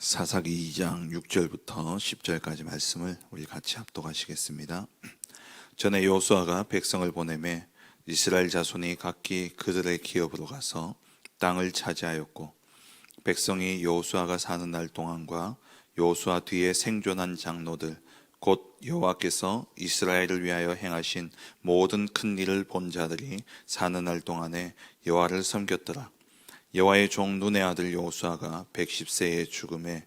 사사기 2장 6절부터 10절까지 말씀을 우리 같이 합독하시겠습니다. 전에 요수아가 백성을 보내매 이스라엘 자손이 각기 그들의 기업으로 가서 땅을 차지하였고 백성이 요수아가 사는 날 동안과 요수아 뒤에 생존한 장로들 곧 여호와께서 이스라엘을 위하여 행하신 모든 큰 일을 본 자들이 사는 날 동안에 여호와를 섬겼더라. 여호와의 종 눈의 아들 여호수아가 110세의 죽음에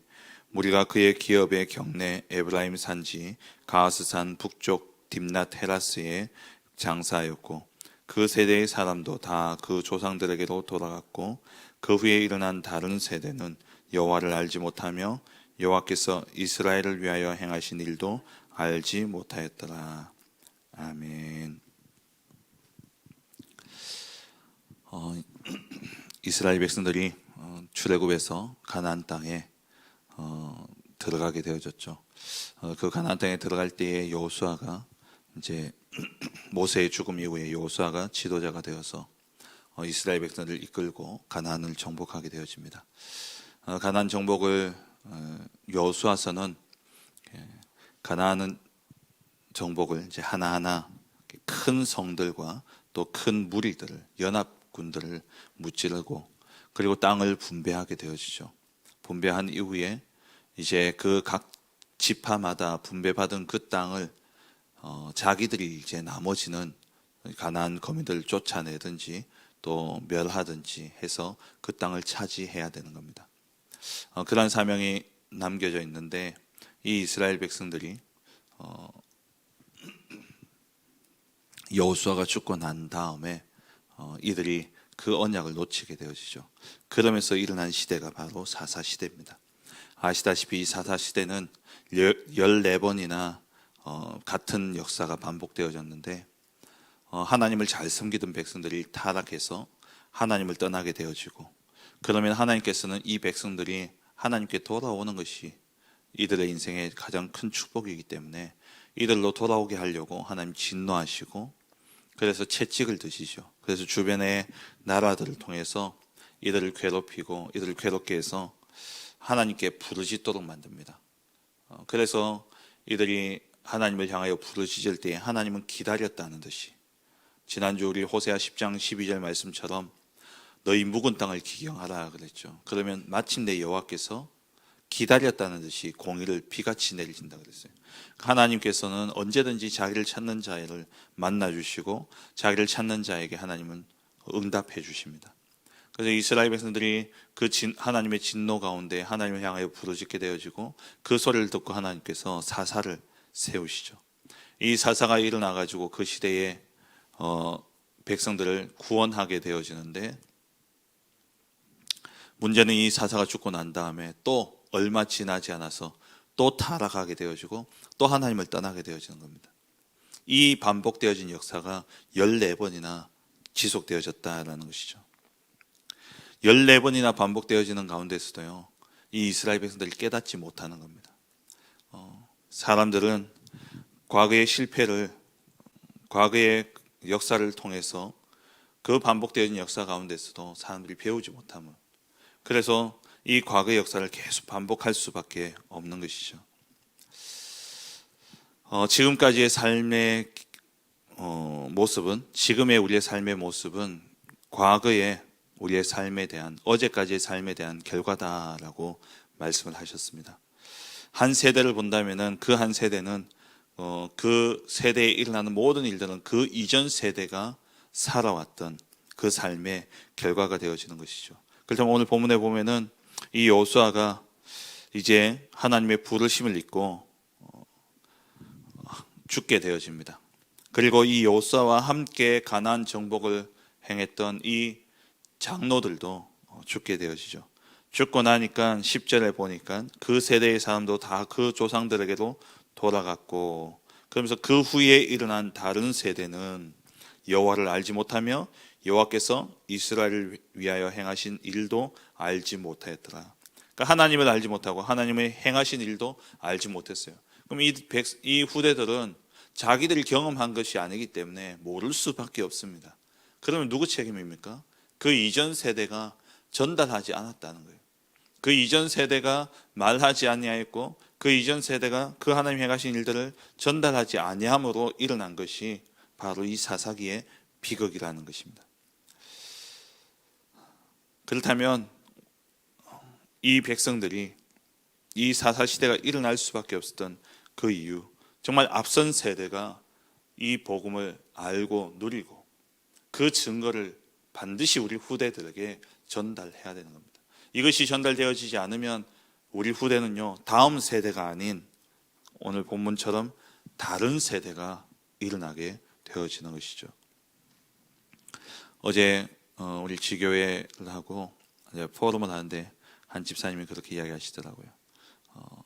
무리가 그의 기업의 경내 에브라임 산지 가스산 북쪽 딥낫 헤라스에 장사하였고 그 세대의 사람도 다 그 조상들에게로 돌아갔고 그 후에 일어난 다른 세대는 여호와를 알지 못하며 여호와께서 이스라엘을 위하여 행하신 일도 알지 못하였더라. 아멘. 어, 이스라엘 백성들이 어, 출애굽에서 가나안 땅에 어, 들어가게 되어졌죠. 어, 그 가나안 땅에 들어갈 때에 여호수아가 이제 모세의 죽음 이후에 여호수아가 지도자가 되어서 어, 이스라엘 백성들을 이끌고 가나안을 정복하게 되어집니다. 어, 가나안 정복을 어, 여호수아서는 예, 가나안은 정복을 이제 하나하나 큰 성들과 또 큰 무리들을 연합 군들을 무찌르고 그리고 땅을 분배하게 되어지죠. 분배한 이후에 이제 그 각 지파마다 분배받은 그 땅을 어, 자기들이 이제 나머지는 가나안 거민들을 쫓아내든지 또 멸하든지 해서 그 땅을 차지해야 되는 겁니다. 어, 그런 사명이 남겨져 있는데 이 이스라엘 백성들이 어, 여호수아가 죽고 난 다음에 어, 이들이 그 언약을 놓치게 되어지죠. 그러면서 일어난 시대가 바로 사사 시대입니다. 아시다시피 이 사사 시대는 14번이나 어, 같은 역사가 반복되어졌는데 어, 하나님을 잘 섬기던 백성들이 타락해서 하나님을 떠나게 되어지고 그러면 하나님께서는 이 백성들이 하나님께 돌아오는 것이 이들의 인생의 가장 큰 축복이기 때문에 이들로 돌아오게 하려고 하나님 진노하시고 그래서 채찍을 드시죠. 그래서 주변의 나라들을 통해서 이들을 괴롭히고 이들을 괴롭게 해서 하나님께 부르짖도록 만듭니다. 어, 그래서 이들이 하나님을 향하여 부르짖을 때 하나님은 기다렸다는 듯이 지난주 우리 호세아 10장 12절 말씀처럼 너희 묵은 땅을 기경하라 그랬죠. 그러면 마침내 여호와께서 기다렸다는 듯이 공의를 비같이 내리신다 그랬어요. 하나님께서는 언제든지 자기를 찾는 자를 만나 주시고 자기를 찾는 자에게 하나님은 응답해 주십니다. 그래서 이스라엘 백성들이 그 진, 하나님의 진노 가운데 하나님을 향하여 부르짖게 되어지고 그 소리를 듣고 하나님께서 사사를 세우시죠. 이 사사가 일어나 가지고 그 시대에 어, 백성들을 구원하게 되어지는데 문제는 이 사사가 죽고 난 다음에 또 얼마 지나지 않아서 또 타락하게 되어지고 또 하나님을 떠나게 되어지는 겁니다. 이 반복되어진 역사가 14번이나 지속되어졌다라는 것이죠. 14번이나 반복되어지는 가운데서도요. 이 이스라엘 백성들이 깨닫지 못하는 겁니다. 어, 사람들은 과거의 실패를 과거의 역사를 통해서 그 반복되어진 역사 가운데서도 사람들이 배우지 못함을 그래서 이 과거의 역사를 계속 반복할 수밖에 없는 것이죠. 어, 지금까지의 삶의 어, 모습은 지금의 우리의 삶의 모습은 과거의 우리의 삶에 대한 어제까지의 삶에 대한 결과다라고 말씀을 하셨습니다. 한 세대를 본다면은 그 한 세대는 어, 그 세대에 일어나는 모든 일들은 그 이전 세대가 살아왔던 그 삶의 결과가 되어지는 것이죠. 그래서 오늘 본문에 보면은 이 여호수아가 이제 하나님의 부르심을 잊고 어, 죽게 되어집니다. 그리고 이 여호수아와 함께 가나안 정복을 행했던 이 장로들도 어, 죽게 되어지죠. 죽고 나니까 10절에 보니까 그 세대의 사람도 다 그 조상들에게로 돌아갔고 그러면서 그 후에 일어난 다른 세대는 여호와를 알지 못하며 여호와께서 이스라엘을 위하여 행하신 일도 알지 못하였더라. 그러니까 하나님을 알지 못하고 하나님의 행하신 일도 알지 못했어요. 그럼 이, 후대들은 자기들이 경험한 것이 아니기 때문에 모를 수밖에 없습니다. 그러면 누구 책임입니까? 그 이전 세대가 전달하지 않았다는 거예요. 그 이전 세대가 말하지 아니하였고 그 이전 세대가 그 하나님 행하신 일들을 전달하지 아니함으로 일어난 것이 바로 이 사사기의 비극이라는 것입니다. 그렇다면 이 백성들이 이 사사 시대가 일어날 수밖에 없었던 그 이유 정말 앞선 세대가 이 복음을 알고 누리고 그 증거를 반드시 우리 후대들에게 전달해야 되는 겁니다. 이것이 전달되어지지 않으면 우리 후대는요 다음 세대가 아닌 오늘 본문처럼 다른 세대가 일어나게 되어지는 것이죠. 어제 어, 우리 지교회를 하고 포럼을 하는데 한 집사님이 그렇게 이야기하시더라고요. 어,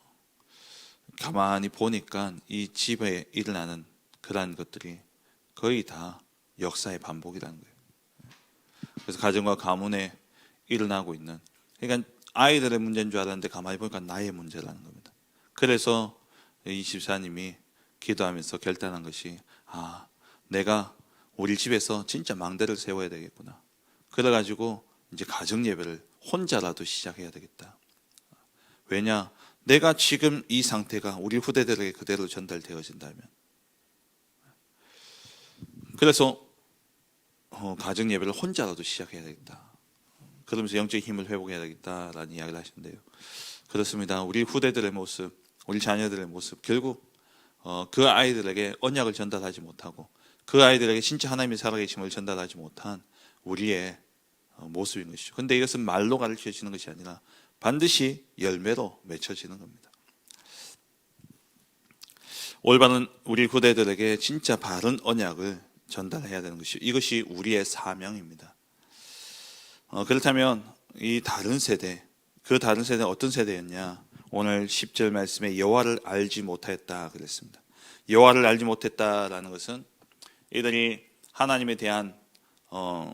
가만히 보니까 이 집에 일어나는 그러한 것들이 거의 다 역사의 반복이라는 거예요. 그래서 가정과 가문에 일어나고 있는 그러니까 아이들의 문제인 줄 알았는데 가만히 보니까 나의 문제라는 겁니다. 그래서 이 집사님이 기도하면서 결단한 것이 아 내가 우리 집에서 진짜 망대를 세워야 되겠구나. 그래 가지고 이제 가정 예배를 혼자라도 시작해야 되겠다. 왜냐 내가 지금 이 상태가 우리 후대들에게 그대로 전달되어진다면 그래서 어, 가정 예배를 혼자라도 시작해야 되겠다. 그러면서 영적 힘을 회복해야 되겠다라는 이야기를 하시는데요. 그렇습니다. 우리 후대들의 모습, 우리 자녀들의 모습, 결국 어, 그 아이들에게 언약을 전달하지 못하고 그 아이들에게 진짜 하나님의 살아계심을 전달하지 못한 우리의 어, 모습인 것이죠. 근데 이것은 말로 가르쳐 지는 것이 아니라 반드시 열매로 맺혀지는 겁니다. 올바른 우리 후대들에게 진짜 바른 언약을 전달해야 되는 것이 이것이 우리의 사명입니다. 어, 그렇다면 이 다른 세대, 그 다른 세대는 어떤 세대였냐? 오늘 10절 말씀에 여호와를 알지 못하였다 그랬습니다. 여호와를 알지 못했다라는 것은 이들이 하나님에 대한 어,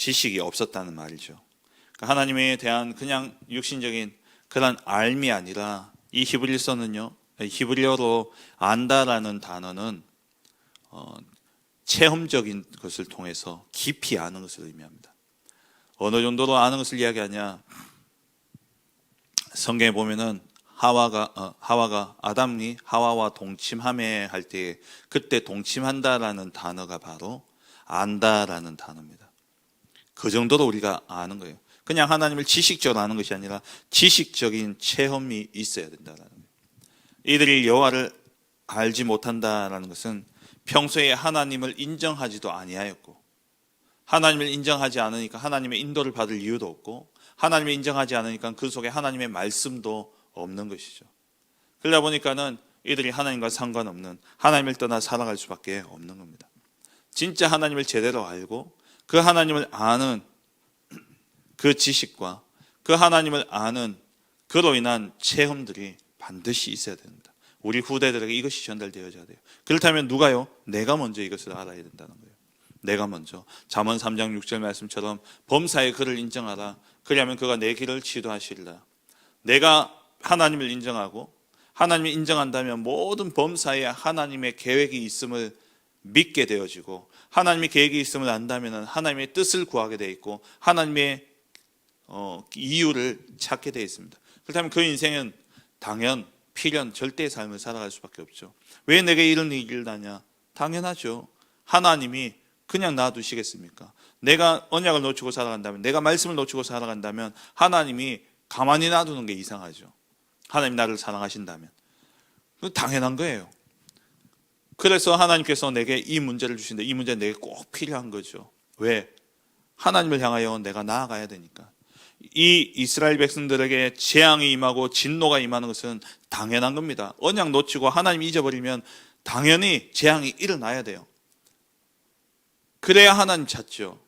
지식이 없었다는 말이죠. 그러니까 하나님에 대한 그냥 육신적인 그런 알미 아니라 이 히브리서는요, 히브리어로 안다라는 단어는 어, 체험적인 것을 통해서 깊이 아는 것을 의미합니다. 어느 정도로 아는 것을 이야기하냐? 성경에 보면은 하와가 어, 하와가 아담이 하와와 동침함에 할 때 그때 동침한다라는 단어가 바로 안다라는 단어입니다. 그 정도로 우리가 아는 거예요. 그냥 하나님을 지식적으로 아는 것이 아니라 지식적인 체험이 있어야 된다라는 거예요. 이들이 여호와를 알지 못한다라는 것은 평소에 하나님을 인정하지도 아니하였고 하나님을 인정하지 않으니까 하나님의 인도를 받을 이유도 없고 하나님을 인정하지 않으니까 그 속에 하나님의 말씀도 없는 것이죠. 그러다 보니까는 이들이 하나님과 상관없는 하나님을 떠나 살아갈 수밖에 없는 겁니다. 진짜 하나님을 제대로 알고 그 하나님을 아는 그 지식과 그 하나님을 아는 그로 인한 체험들이 반드시 있어야 됩니다. 우리 후대들에게 이것이 전달되어져야 돼요. 그렇다면 누가요? 내가 먼저 이것을 알아야 된다는 거예요. 내가 먼저 잠언 3장 6절 말씀처럼 범사의 그를 인정하라. 그리하면 그가 내 길을 지도하시리라. 내가 하나님을 인정하고 하나님을 인정한다면 모든 범사에 하나님의 계획이 있음을 믿게 되어지고 하나님의 계획이 있음을 안다면 하나님의 뜻을 구하게 돼 있고 하나님의 어, 이유를 찾게 되어 있습니다. 그렇다면 그 인생은 당연 필연 절대의 삶을 살아갈 수밖에 없죠. 왜 내게 이런 일이 일어나냐? 당연하죠. 하나님이 그냥 놔두시겠습니까? 내가 언약을 놓치고 살아간다면, 내가 말씀을 놓치고 살아간다면 하나님이 가만히 놔두는 게 이상하죠. 하나님 나를 사랑하신다면. 그 당연한 거예요. 그래서 하나님께서 내게 이 문제를 주신다. 이 문제는 내게 꼭 필요한 거죠. 왜? 하나님을 향하여 내가 나아가야 되니까. 이 이스라엘 백성들에게 재앙이 임하고 진노가 임하는 것은 당연한 겁니다. 언약 놓치고 하나님 잊어버리면 당연히 재앙이 일어나야 돼요. 그래야 하나님 찾죠.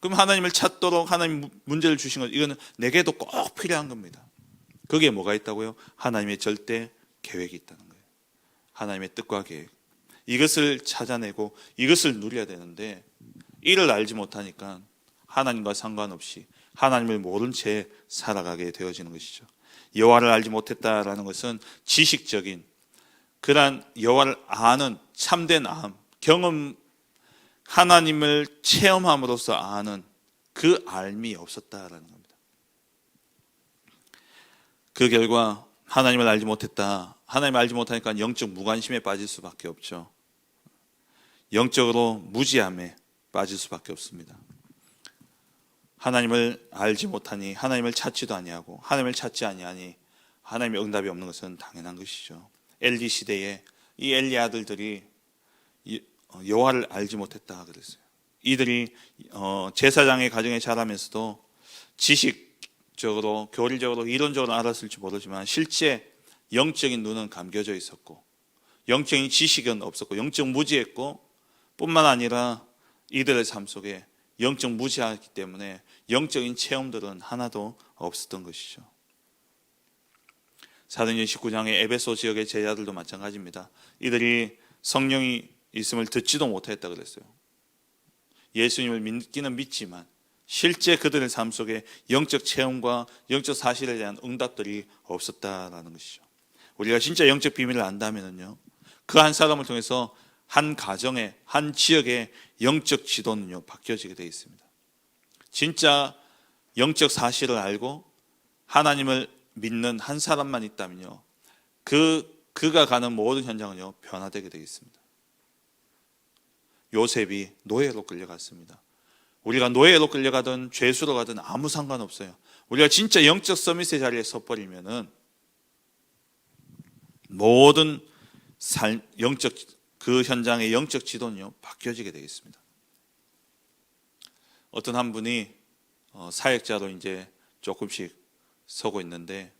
그럼 하나님을 찾도록 하나님 문제를 주신 것 이거는 내게도 꼭 필요한 겁니다. 그게 뭐가 있다고요? 하나님의 절대 계획이 있다는. 하나님의 뜻과 계획. 이것을 찾아내고 이것을 누려야 되는데 이를 알지 못하니까 하나님과 상관없이 하나님을 모른 채 살아가게 되어지는 것이죠. 여호와를 알지 못했다라는 것은 지식적인 그러한 여호와를 아는 참된 아 경험 하나님을 체험함으로써 아는 그 알미 없었다라는 겁니다. 그 결과 하나님을 알지 못했다. 하나님을 알지 못하니까 영적 무관심에 빠질 수밖에 없죠. 영적으로 무지함에 빠질 수밖에 없습니다. 하나님을 알지 못하니 하나님을 찾지도 아니하고 하나님을 찾지 아니하니 하나님의 응답이 없는 것은 당연한 것이죠. 엘리 시대에 이 엘리 아들들이 이- 어, 여호와를 알지 못했다 그랬어요. 이들이 어, 제사장의 가정에 자라면서도 지식 적으로 교리적으로 이론적으로 알았을지 모르지만 실제 영적인 눈은 감겨져 있었고 영적인 지식은 없었고 영적 무지했고 뿐만 아니라 이들의 삶 속에 영적 무지하기 때문에 영적인 체험들은 하나도 없었던 것이죠. 사도행전 19장의 에베소 지역의 제자들도 마찬가지입니다. 이들이 성령이 있음을 듣지도 못했다 그랬어요. 예수님을 믿기는 믿지만 실제 그들의 삶 속에 영적 체험과 영적 사실에 대한 응답들이 없었다라는 것이죠. 우리가 진짜 영적 비밀을 안다면은요. 그 한 사람을 통해서 한 가정의 한 지역의 영적 지도는요 바뀌어지게 되어 있습니다. 진짜 영적 사실을 알고 하나님을 믿는 한 사람만 있다면요. 그 그가 가는 모든 현장은요 변화되게 되어 있습니다. 요셉이 노예로 끌려갔습니다. 우리가 노예로 끌려가든 죄수로 가든 아무 상관없어요. 우리가 진짜 영적 서밋의 자리에 서버리면은 모든 삶, 영적 그 현장의 영적 지도는요 바뀌어지게 되겠습니다. 어떤 한 분이 어, 사역자로 이제 조금씩 서고 있는데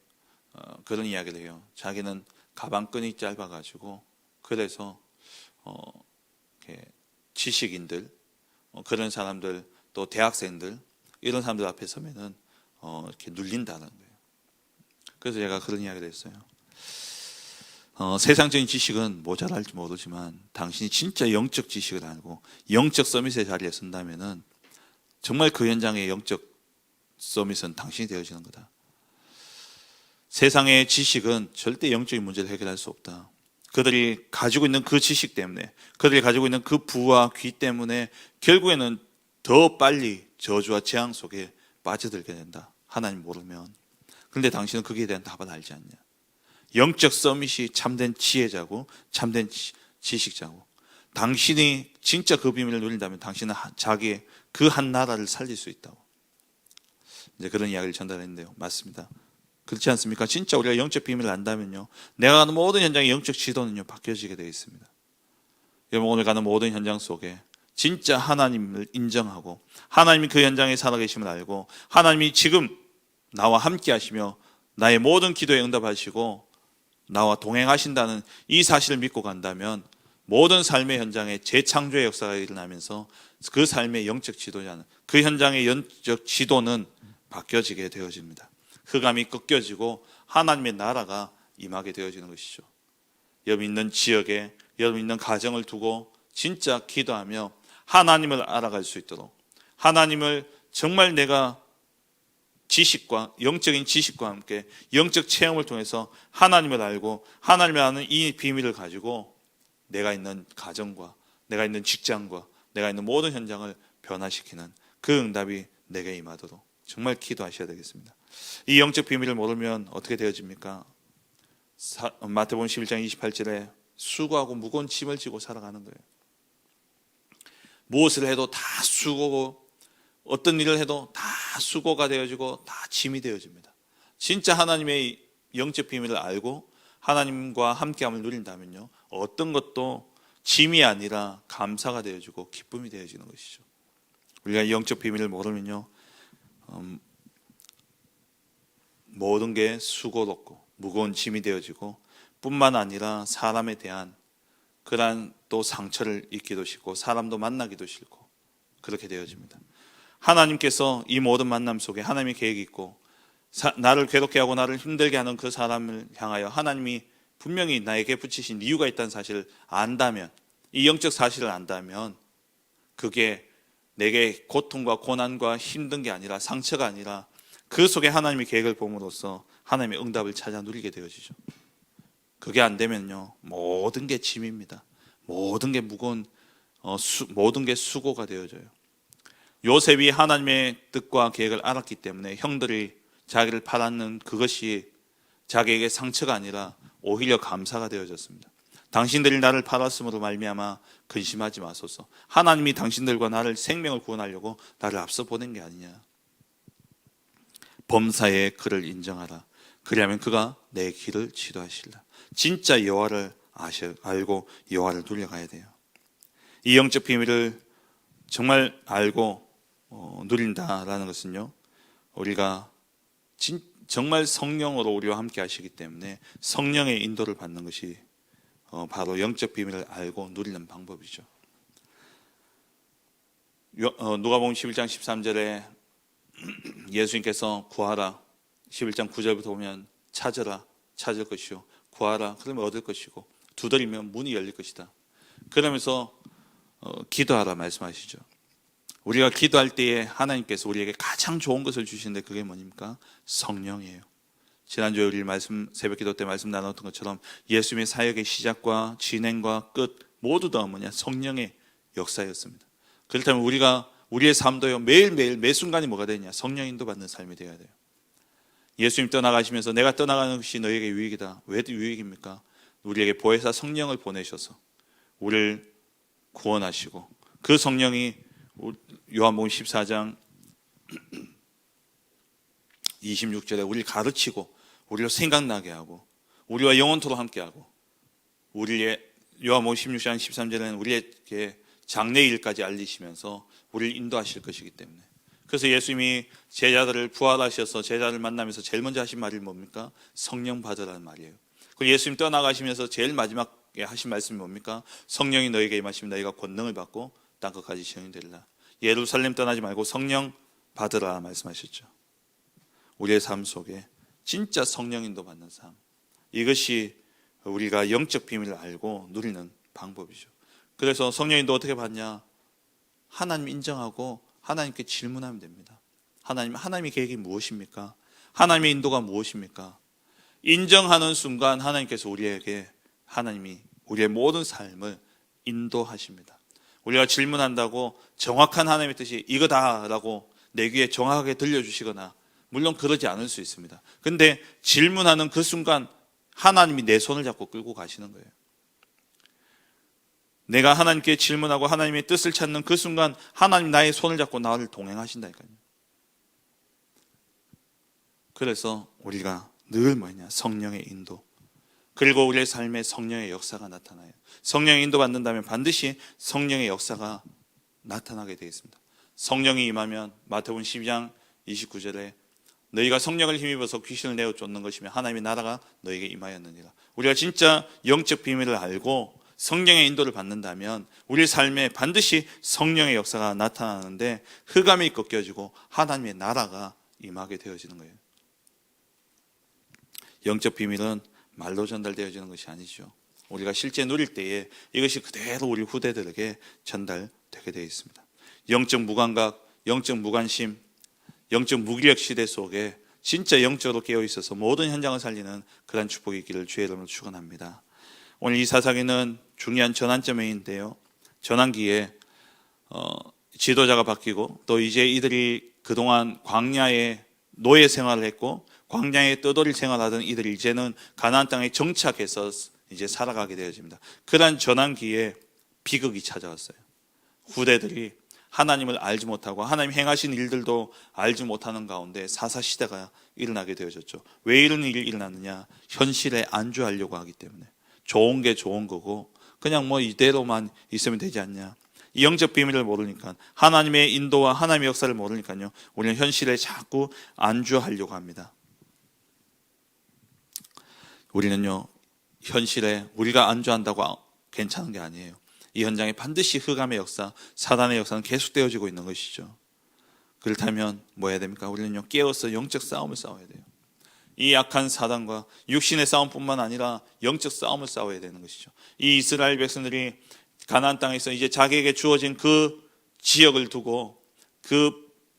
어, 그런 이야기를 해요. 자기는 가방끈이 짧아가지고 그래서 어, 지식인들 어, 그런 사람들 또 대학생들 이런 사람들 앞에 서면은 어, 이렇게 눌린다는 거예요. 그래서 제가 그런 이야기를 했어요. 어, 세상적인 지식은 모자랄지 모르지만 당신이 진짜 영적 지식을 알고 영적 서밋의 자리에 선다면은 정말 그 현장의 영적 서밋은 당신이 되어지는 거다. 세상의 지식은 절대 영적인 문제를 해결할 수 없다. 그들이 가지고 있는 그 지식 때문에, 그들이 가지고 있는 그 부와 귀 때문에 결국에는 더 빨리 저주와 재앙 속에 빠져들게 된다. 하나님 모르면. 그런데 당신은 거기에 대한 답을 알지 않냐. 영적 서밋이 참된 지혜자고 참된 지- 지식자고 당신이 진짜 그 비밀을 누린다면 당신은 한- 자기의 그 한 나라를 살릴 수 있다고 이제 그런 이야기를 전달했는데요 맞습니다 그렇지 않습니까? 진짜 우리가 영적 비밀을 안다면요 내가 가는 모든 현장의 영적 지도는요 바뀌어지게 되어 있습니다 여러분 오늘 가는 모든 현장 속에 진짜 하나님을 인정하고 하나님이 그 현장에 살아계심을 알고 하나님이 지금 나와 함께 하시며 나의 모든 기도에 응답하시고 나와 동행하신다는 이 사실을 믿고 간다면 모든 삶의 현장에 재창조의 역사가 일어나면서 그 삶의 영적 지도자는 그 현장의 영적 지도는 바뀌어지게 되어집니다. 흑암이 꺾여지고 하나님의 나라가 임하게 되어지는 것이죠. 여러분 있는 지역에 여러분 있는 가정을 두고 진짜 기도하며 하나님을 알아갈 수 있도록 하나님을 정말 내가 지식과 영적인 지식과 함께 영적 체험을 통해서 하나님을 알고 하나님을 아는 이 비밀을 가지고 내가 있는 가정과 내가 있는 직장과 내가 있는 모든 현장을 변화시키는 그 응답이 내게 임하도록 정말 기도하셔야 되겠습니다. 이 영적 비밀을 모르면 어떻게 되어집니까? 사- 마태복음 11장 28절에 수고하고 무거운 짐을 지고 살아가는 거예요. 무엇을 해도 다 수고고 어떤 일을 해도 다 수고가 되어지고 다 짐이 되어집니다. 진짜 하나님의 영적 비밀을 알고 하나님과 함께함을 누린다면요. 어떤 것도 짐이 아니라 감사가 되어지고 기쁨이 되어지는 것이죠. 우리가 이 영적 비밀을 모르면요. 음, 모든 게 수고롭고 무거운 짐이 되어지고 뿐만 아니라 사람에 대한 그러한 또 상처를 입기도 싫고 사람도 만나기도 싫고 그렇게 되어집니다. 하나님께서 이 모든 만남 속에 하나님의 계획이 있고 사- 나를 괴롭게 하고 나를 힘들게 하는 그 사람을 향하여 하나님이 분명히 나에게 붙이신 이유가 있다는 사실을 안다면 이 영적 사실을 안다면 그게 내게 고통과 고난과 힘든 게 아니라 상처가 아니라 그 속에 하나님의 계획을 봄으로써 하나님의 응답을 찾아 누리게 되어지죠. 그게 안 되면요 모든 게 짐입니다. 모든 게 무거운 어, 수, 모든 게 수고가 되어져요. 요셉이 하나님의 뜻과 계획을 알았기 때문에 형들이 자기를 팔았는 그것이 자기에게 상처가 아니라 오히려 감사가 되어졌습니다. 당신들이 나를 팔았으므로 말미암아 근심하지 마소서. 하나님이 당신들과 나를 생명을 구원하려고 나를 앞서 보낸 게 아니냐. 범사에 그를 인정하라. 그리하면 그가 내 길을 지도하실라. 진짜 여호와를 알고 여호와를 누려가야 돼요. 이 영적 비밀을 정말 알고 어, 누린다라는 것은요. 우리가 진, 정말 성령으로 우리와 함께 하시기 때문에 성령의 인도를 받는 것이 어, 바로 영적 비밀을 알고 누리는 방법이죠. 요- 어, 누가복음 11장 13절에 예수님께서 구하라 11장 9절부터 보면 찾으라 찾을 것이요 구하라 그러면 얻을 것이고 두드리면 문이 열릴 것이다. 그러면서 어, 기도하라 말씀하시죠. 우리가 기도할 때에 하나님께서 우리에게 가장 좋은 것을 주시는데 그게 뭐입니까? 성령이에요. 지난주에 우리 말씀 새벽 기도 때 말씀 나눴던 것처럼 예수님의 사역의 시작과 진행과 끝 모두 다 뭐냐 성령의 역사였습니다. 그렇다면 우리가 우리의 삶도요 매일매일 매 순간이 뭐가 되냐 성령 인도 받는 삶이 되어야 돼요. 예수님 떠나가시면서 내가 떠나가는 것이 너에게 유익이다. 왜 유익입니까? 우리에게 보혜사 성령을 보내셔서 우리를 구원하시고 그 성령이 요한복음 14장 26절에 우리를 가르치고 우리를 생각나게 하고 우리와 영원토록 함께하고 우리의 요한복음 16장 13절에는 우리에게 장래일까지 알리시면서 우리를 인도하실 것이기 때문에 그래서 예수님이 제자들을 부활하셔서 제자를 만나면서 제일 먼저 하신 말이 뭡니까? 성령 받으라는 말이에요. 그 예수님 떠나가시면서 제일 마지막에 하신 말씀이 뭡니까? 성령이 너에게 임하시면 너희가 권능을 받고 땅 끝까지 시행이 되리라. 예루살렘 떠나지 말고 성령 받으라 말씀하셨죠. 우리의 삶 속에 진짜 성령 인도 받는 삶. 이것이 우리가 영적 비밀을 알고 누리는 방법이죠. 그래서 성령 인도 어떻게 받냐? 하나님 인정하고 하나님께 질문하면 됩니다. 하나님, 하나님의 계획이 무엇입니까? 하나님의 인도가 무엇입니까? 인정하는 순간 하나님께서 우리에게 하나님이 우리의 모든 삶을 인도하십니다. 우리가 질문한다고 정확한 하나님의 뜻이 이거다라고 내 귀에 정확하게 들려주시거나 물론 그러지 않을 수 있습니다. 근데 질문하는 그 순간 하나님이 내 손을 잡고 끌고 가시는 거예요. 내가 하나님께 질문하고 하나님의 뜻을 찾는 그 순간 하나님 나의 손을 잡고 나를 동행하신다니까요. 그래서 우리가 늘 뭐냐 성령의 인도 그리고 우리의 삶에 성령의 역사가 나타나요. 성령의 인도 받는다면 반드시 성령의 역사가 나타나게 되겠습니다. 성령이 임하면 마태복음 12장 29절에 너희가 성령을 힘입어서 귀신을 내어 쫓는 것이며 하나님의 나라가 너에게 임하였느니라. 우리가 진짜 영적 비밀을 알고 성령의 인도를 받는다면 우리 삶에 반드시 성령의 역사가 나타나는데 흑암이 꺾여지고 하나님의 나라가 임하게 되어지는 거예요. 영적 비밀은 말로 전달되어지는 것이 아니죠. 우리가 실제 누릴 때에 이것이 그대로 우리 후대들에게 전달되게 되어 있습니다. 영적 무감각, 영적 무관심, 영적 무기력 시대 속에 진짜 영적으로 깨어 있어서 모든 현장을 살리는 그런 축복이 있기를 주의 이름으로 축원합니다. 오늘 이 사사기는 중요한 전환점인데요. 전환기에 어, 지도자가 바뀌고 또 이제 이들이 그동안 광야에 노예 생활을 했고 광야에 떠돌이 생활하던 이들이 이제는 가나안 땅에 정착해서 이제 살아가게 되어집니다. 그러한 전환기에 비극이 찾아왔어요. 후대들이 하나님을 알지 못하고 하나님 행하신 일들도 알지 못하는 가운데 사사 시대가 일어나게 되어졌죠. 왜 이런 일이 일어났느냐? 현실에 안주하려고 하기 때문에 좋은 게 좋은 거고 그냥 뭐 이대로만 있으면 되지 않냐? 이 영적 비밀을 모르니까 하나님의 인도와 하나님의 역사를 모르니까요. 우리는 현실에 자꾸 안주하려고 합니다. 우리는요 현실에 우리가 안주한다고 괜찮은 게 아니에요. 이 현장에 반드시 흑암의 역사, 사단의 역사는 계속되어지고 있는 것이죠. 그렇다면 뭐 해야 됩니까? 우리는요 깨어서 영적 싸움을 싸워야 돼요. 이 약한 사단과 육신의 싸움뿐만 아니라 영적 싸움을 싸워야 되는 것이죠. 이 이스라엘 백성들이 가나안 땅에서 이제 자기에게 주어진 그 지역을 두고 그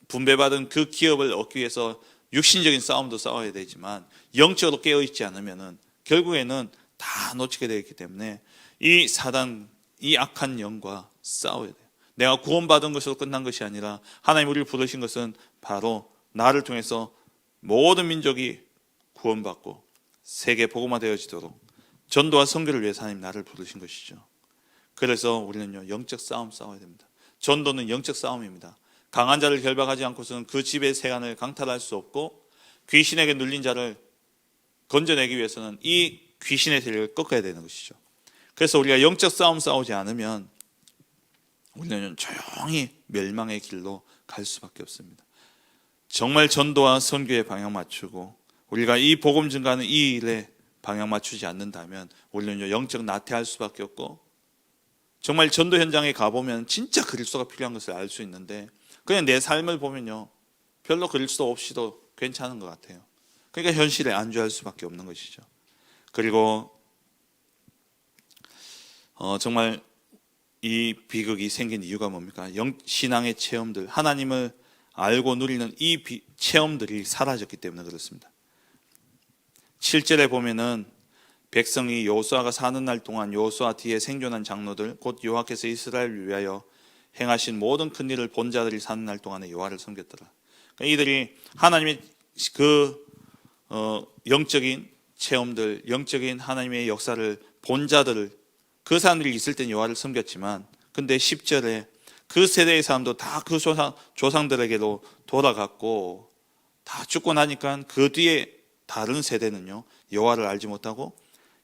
분배받은 그 기업을 얻기 위해서 육신적인 싸움도 싸워야 되지만 영적으로 깨어 있지 않으면은 결국에는 다 놓치게 되기 때문에 이 사단 이 악한 영과 싸워야 돼요. 내가 구원받은 것으로 끝난 것이 아니라 하나님 우리를 부르신 것은 바로 나를 통해서 모든 민족이 구원받고 세계 복음화 되어지도록 전도와 선교를 위해서 하나님 나를 부르신 것이죠. 그래서 우리는요 영적 싸움 싸워야 됩니다. 전도는 영적 싸움입니다. 강한 자를 결박하지 않고서는 그 집의 세간을 강탈할 수 없고 귀신에게 눌린 자를 건져내기 위해서는 이 귀신의 세력을 꺾어야 되는 것이죠. 그래서 우리가 영적 싸움 싸우지 않으면 우리는 조용히 멸망의 길로 갈 수밖에 없습니다. 정말 전도와 선교에 방향 맞추고 우리가 이 복음 증가하는 이 일에 방향 맞추지 않는다면 우리는 영적 나태할 수밖에 없고 정말 전도 현장에 가보면 진짜 그리스도가 필요한 것을 알 수 있는데 그냥 내 삶을 보면요 별로 그리스도 없이도 괜찮은 것 같아요. 그러니까 현실에 안주할 수밖에 없는 것이죠. 그리고 어, 정말 이 비극이 생긴 이유가 뭡니까? 영, 신앙의 체험들, 하나님을 알고 누리는 이 비, 체험들이 사라졌기 때문에 그렇습니다. 7절에 보면은 백성이 여호수아가 사는 날 동안 여호수아 뒤에 생존한 장로들 곧 여호와께서 이스라엘을 위하여 행하신 모든 큰 일을 본 자들이 사는 날 동안에 여호와를 섬겼더라. 그러니까 이들이 하나님의 그 어, 영적인 체험들, 영적인 하나님의 역사를 본 자들을 그 사람들이 있을 땐 여호와를 섬겼지만 근데 10절에 그 세대의 사람도 다 그 조상, 조상들에게로 돌아갔고 다 죽고 나니까 그 뒤에 다른 세대는요 여호와를 알지 못하고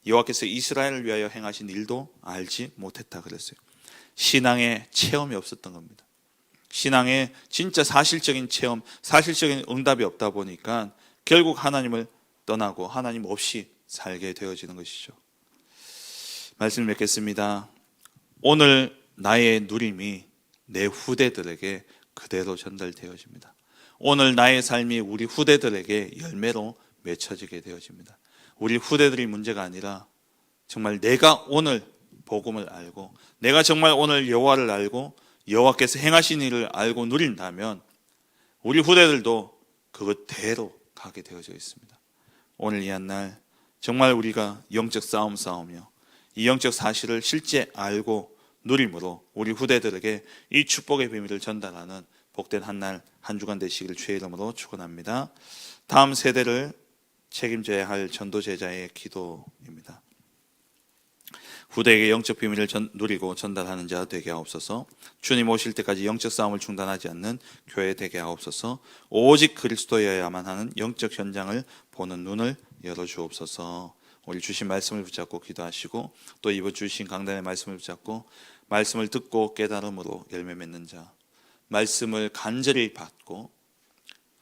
여호와께서 이스라엘을 위하여 행하신 일도 알지 못했다 그랬어요. 신앙의 체험이 없었던 겁니다. 신앙의 진짜 사실적인 체험, 사실적인 응답이 없다 보니까 결국 하나님을 떠나고 하나님 없이 살게 되어지는 것이죠. 말씀을 맺겠습니다. 오늘 나의 누림이 내 후대들에게 그대로 전달되어집니다. 오늘 나의 삶이 우리 후대들에게 열매로 맺혀지게 되어집니다. 우리 후대들이 문제가 아니라 정말 내가 오늘 복음을 알고 내가 정말 오늘 여호와를 알고 여호와께서 행하신 일을 알고 누린다면 우리 후대들도 그것대로 가게 되어져 있습니다. 오늘 이 한 날 정말 우리가 영적 싸움 싸우며 이 영적 사실을 실제 알고 누림으로 우리 후대들에게 이 축복의 비밀을 전달하는 복된 한 날 한 주간 되시기를 주의 이름으로 축원합니다. 다음 세대를 책임져야 할 전도 제자의 기도입니다. 후대에게 영적 비밀을 전, 누리고 전달하는 자 되게 하옵소서. 주님 오실 때까지 영적 싸움을 중단하지 않는 교회 되게 하옵소서. 오직 그리스도여야만 하는 영적 현장을 보는 눈을 열어 주옵소서. 우리 주신 말씀을 붙잡고 기도하시고 또 이번 주신 강단의 말씀을 붙잡고 말씀을 듣고 깨달음으로 열매 맺는 자. 말씀을 간절히 받고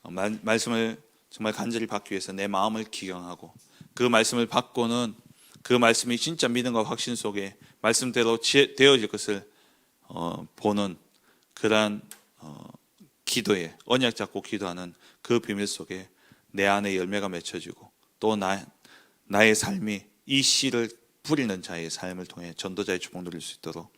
어, 말, 말씀을 정말 간절히 받기 위해서 내 마음을 기경하고 그 말씀을 받고는 그 말씀이 진짜 믿음과 확신 속에 말씀대로 지- 되어질 것을 어, 보는 그러한 어, 기도에 언약 잡고 기도하는 그 비밀 속에 내 안에 열매가 맺혀지고 또 나, 나의 삶이 이 씨를 뿌리는 자의 삶을 통해 전도자의 축복 누릴 수 있도록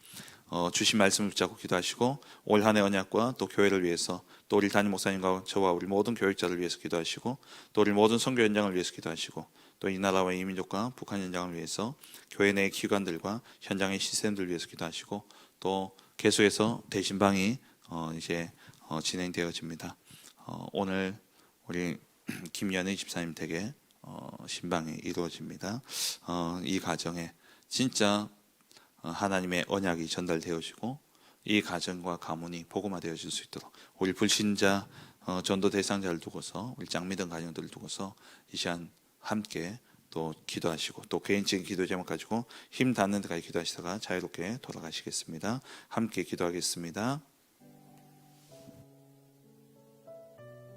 어, 주신 말씀을 붙잡고 기도하시고 올 한해 언약과 또 교회를 위해서 또 우리 담임 목사님과 저와 우리 모든 교육자를 위해서 기도하시고 또 우리 모든 선교 현장을 위해서 기도하시고 또 이 나라와 이 민족과 북한 현장을 위해서 교회 내 기관들과 현장의 시스템들 위해서 기도하시고 또 개수에서 대신방이 어, 이제 어, 진행되어집니다. 어, 오늘 우리 김연희 집사님 댁에 어, 신방이 이루어집니다. 어, 이 가정에 진짜 어, 하나님의 언약이 전달되어지고 이 가정과 가문이 복음화되어질 수 있도록 우리 불신자 어, 전도 대상자를 두고서 우리 짱미든 가정들을 두고서 이 시간 함께 또 기도하시고 또 개인적인 기도 제목 가지고 힘 닿는 데까지 기도하시다가 자유롭게 돌아가시겠습니다. 함께 기도하겠습니다.